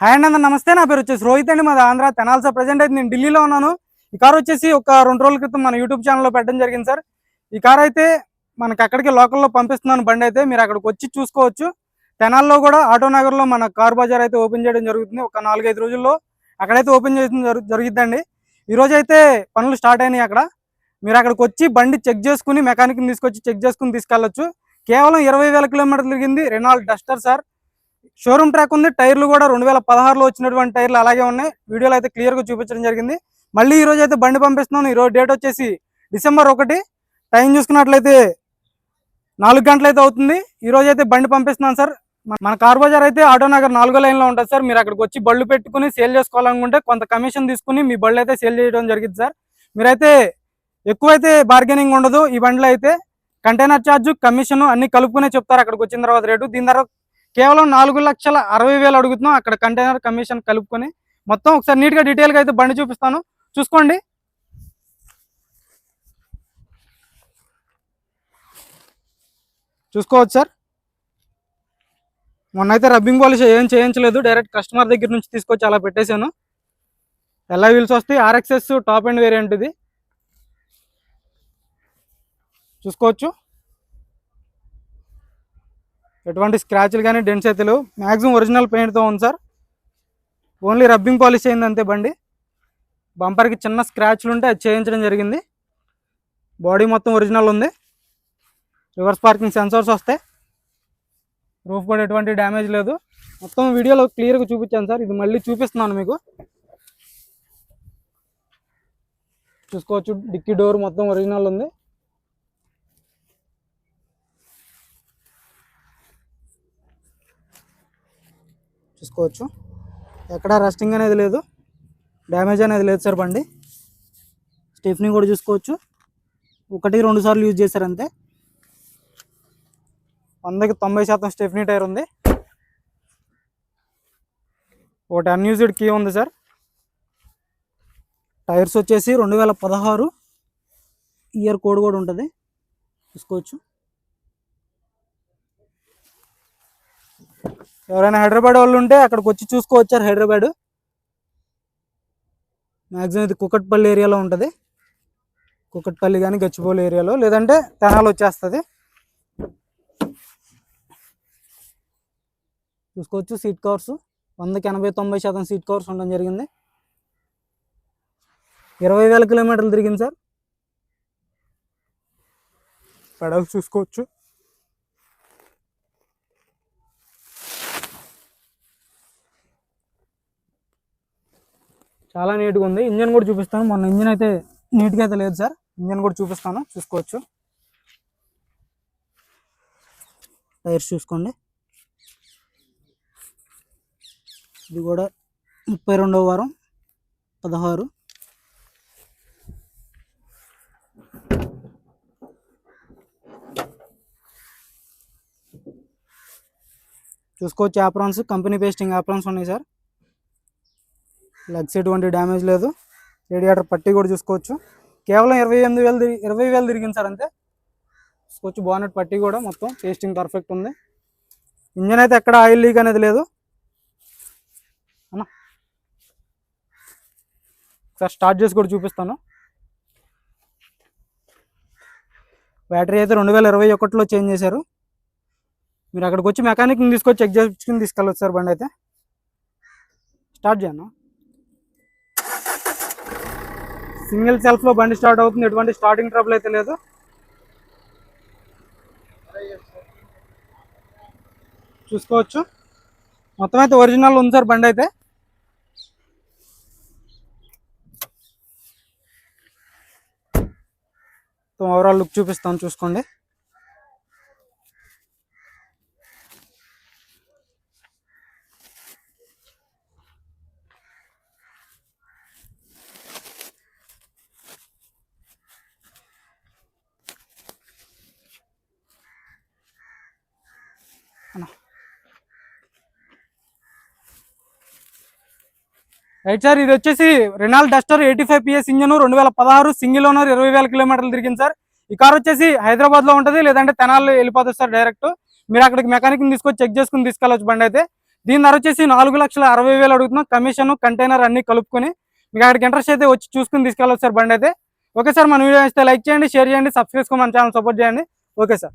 Hi అండి అందరూ నమస్తే. నా పేరు వచ్చేసి రోహిత్ అండి. మాది ఆంధ్ర తెనాల్సా ప్రజెంట్ అయితే నేను ఢిల్లీలో ఉన్నాను. ఈ కార్ వచ్చేసి ఒక రెండు రోజుల క్రితం మన యూట్యూబ్ ఛానల్లో పెట్టడం జరిగింది సార్. ఈ కార్ అయితే మనకి అక్కడికి లోకల్లో పంపిస్తున్నాను బండి అయితే. మీరు అక్కడికి వచ్చి చూసుకోవచ్చు. తెనాల్లో కూడా ఆటో నగర్లో మన కార్ బజార్ అయితే ఓపెన్ చేయడం జరుగుతుంది. ఒక నాలుగైదు రోజుల్లో అక్కడైతే ఓపెన్ చేయడం జరుగుతుందండి ఈ రోజు అయితే పనులు స్టార్ట్ అయినాయి అక్కడ. మీరు అక్కడికి వచ్చి బండి చెక్ చేసుకుని మెకానిక్ని తీసుకొచ్చి చెక్ చేసుకుని తీసుకెళ్ళచ్చు. కేవలం ఇరవై వేల కిలోమీటర్లు తిరిగింది Renault Duster sir. Showroom track ఉంది. టైర్లు కూడా రెండు వేల పదహారులో వచ్చినటువంటి టైర్లు అలాగే ఉన్నాయి. వీడియోలో అయితే క్లియర్గా చూపించడం జరిగింది. మళ్ళీ ఈ రోజు అయితే బండి పంపిస్తున్నాను. ఈ రోజు డేట్ వచ్చేసి డిసెంబర్ ఒకటి. టైం చూసుకున్నట్లయితే నాలుగు గంటలు అయితే అవుతుంది. ఈ రోజు అయితే బండి పంపిస్తున్నాను సార్. మన- కార్ బజార్ అయితే ఆటో నగర్ నాలుగో లైన్లో ఉంటుంది సార్. మీరు అక్కడికి వచ్చి బళ్ళు పెట్టుకుని సేల్ చేసుకోవాలనుకుంటే కొంత కమిషన్ తీసుకుని మీ బళ్ళు అయితే సేల్ చేయడం జరిగింది సార్. మీరైతే ఎక్కువైతే బార్గెనింగ్ ఉండదు. ఈ బండ్లు అయితే కంటైనర్ ఛార్జ్ కమిషన్ అన్ని కలుపుకునే చెప్తారు. అక్కడికి వచ్చిన తర్వాత రేటు. దీని తర్వాత కేవలం నాలుగు లక్షల అరవై వేలు అడుగుతున్నాం. అక్కడ కంటైనర్ కమిషన్ కలుపుకొని మొత్తం ఒకసారి నీట్గా డీటెయిల్గా అయితే బండి చూపిస్తాను. చూసుకోండి. చూసుకోవచ్చు సార్. మొన్న అయితే రబ్బింగ్ పాలిష్ ఏం చేయించలేదు. డైరెక్ట్ కస్టమర్ దగ్గర నుంచి తీసుకొచ్చి అలా పెట్టేశాను. ఎలా వీల్స్ వస్తాయి. ఆర్ఎక్సెస్ టాప్ అండ్ వేరియంట్ ఇది. చూసుకోవచ్చు. ఎటువంటి స్క్రాచ్లు కానీ డెంట్స్ అయితే లేవు. మ్యాక్సిమం ఒరిజినల్ పెయింట్తో ఉంది సార్ ఓన్లీ రబ్బింగ్ పాలిష్ అయింది అంతే బండి బంపర్కి చిన్న స్క్రాచ్లు ఉంటే అది చేయించడం జరిగింది. బాడీ మొత్తం ఒరిజినల్ ఉంది. రివర్స్ పార్కింగ్ సెన్సర్స్ వస్తాయి. రూఫ్ కూడా ఎటువంటి డ్యామేజ్ లేదు. మొత్తం వీడియోలో క్లియర్గా చూపించాను సార్ ఇది మళ్ళీ చూపిస్తున్నాను మీకు. చూసుకోవచ్చు డిక్కీ డోర్ మొత్తం ఒరిజినల్ ఉంది. చూసుకోవచ్చు. ఎక్కడ రస్టింగ్ అనేది లేదు. డ్యామేజ్ అనేది లేదు సార్ బండి. స్టెఫ్నీ కూడా చూసుకోవచ్చు. ఒకటి రెండు సార్లు యూజ్ చేశారు అంతే. వందకి తొంభై శాతం స్టెఫ్నీ టైర్ ఉంది. ఒకటి అన్యూజ్డ్ కీ ఉంది సార్. టైర్స్ వచ్చేసి రెండు వేల పదహారు ఇయర్ కోడ్ కూడా ఉంటుంది. చూసుకోవచ్చు. ఎవరైనా హైదరాబాద్ వాళ్ళు ఉంటే అక్కడికి వచ్చి చూసుకోవచ్చారు హైదరాబాద్. మ్యాక్సిమం ఇది కుకట్పల్లి ఏరియాలో ఉంటుంది. కుకట్పల్లి కానీ గచ్చిబౌలి ఏరియాలో లేదంటే తెనాలు వచ్చేస్తుంది. చూసుకోవచ్చు సీట్ కవర్స్. వందకి ఎనభై తొంభై శాతం సీట్ కవర్స్ ఉండడం జరిగింది. ఇరవై వేల కిలోమీటర్లు తిరిగింది సార్. పెడల్స్ చూసుకోవచ్చు. చాలా నీట్గా ఉంది. ఇంజన్ కూడా చూపిస్తాను. మొన్న ఇంజన్ అయితే నీట్గా అయితే లేదు సార్. ఇంజన్ కూడా చూపిస్తాను. చూసుకోవచ్చు. టైర్స్ చూసుకోండి. ఇది కూడా ముప్పై రెండవ వారం పదహారు. చూసుకోవచ్చు యాప్రాన్స్ కంపెనీ పేస్టింగ్ యాప్రాన్స్ ఉన్నాయి సార్. లగ్స్ ఎటువంటి డ్యామేజ్ లేదు. రేడియేటర్ పట్టి కూడా చూసుకోవచ్చు. కేవలం ఇరవై ఎనిమిది వేలు తిరిగి ఇరవై వేలు తిరిగింది సార్ అంతే. చూసుకోవచ్చు బానెట్ పట్టి కూడా మొత్తం టేస్టింగ్ పర్ఫెక్ట్ ఉంది. ఇంజన్ అయితే ఎక్కడ ఆయిల్ లీక్ అనేది లేదు. అన్నా. సార్ స్టార్ట్ చేసి కూడా చూపిస్తాను. బ్యాటరీ అయితే రెండు వేల ఇరవై ఒకటిలో చేంజ్ చేశారు. మీరు అక్కడికి వచ్చి మెకానిక్ని తీసుకొచ్చి చెక్ చేసుకుని తీసుకెళ్ళొచ్చు సార్ బండి అయితే. స్టార్ట్ చేయను సింగిల్ సెల్ఫ్లో బండి స్టార్ట్ అవుతుంది. ఎటువంటి స్టార్టింగ్ ట్రబుల్ అయితే లేదు. చూసుకోవచ్చు. మొత్తం అయితే ఒరిజినల్ ఉంది సార్ బండి అయితే. ఓవరాల్ లుక్ చూపిస్తాను చూసుకోండి. రైట్ సార్ ఇది వచ్చేసి Renault Duster eighty five PS engine రెండు వేల పదహారు సింగిల్ ఓనర్ ఇరవై వేల కిలోమీటర్లు తిరిగింది సార్ ఈ కార్ వచ్చేసి హైదరాబాద్లో ఉంటుంది లేదంటే తెనాలి వెళ్ళిపోతుంది సార్ డైరెక్ట్ మీరు అక్కడికి మెకానిక్ తీసుకొచ్చి చెక్ చేసుకుని తీసుకెళ్ళొచ్చు బండి అయితే. దీని ధర వచ్చేసి నాలుగు లక్షల అరవై వేలు అడుగుతున్నాం కమిషన్ కంటైనర్ అన్ని కలుపుకొని. మీకు అక్కడికి ఇంట్రెస్ట్ అయితే వచ్చి చూసుకుని తీసుకెళ్ళవచ్చు సార్ బండి అయితే. ఓకే సార్ మన వీడియో ఇస్తే లైక్ చేయండి షేర్ చేయండి సబ్స్క్రైబ్ మన ఛానల్ సపోర్ట్ చేయండి. Okay sir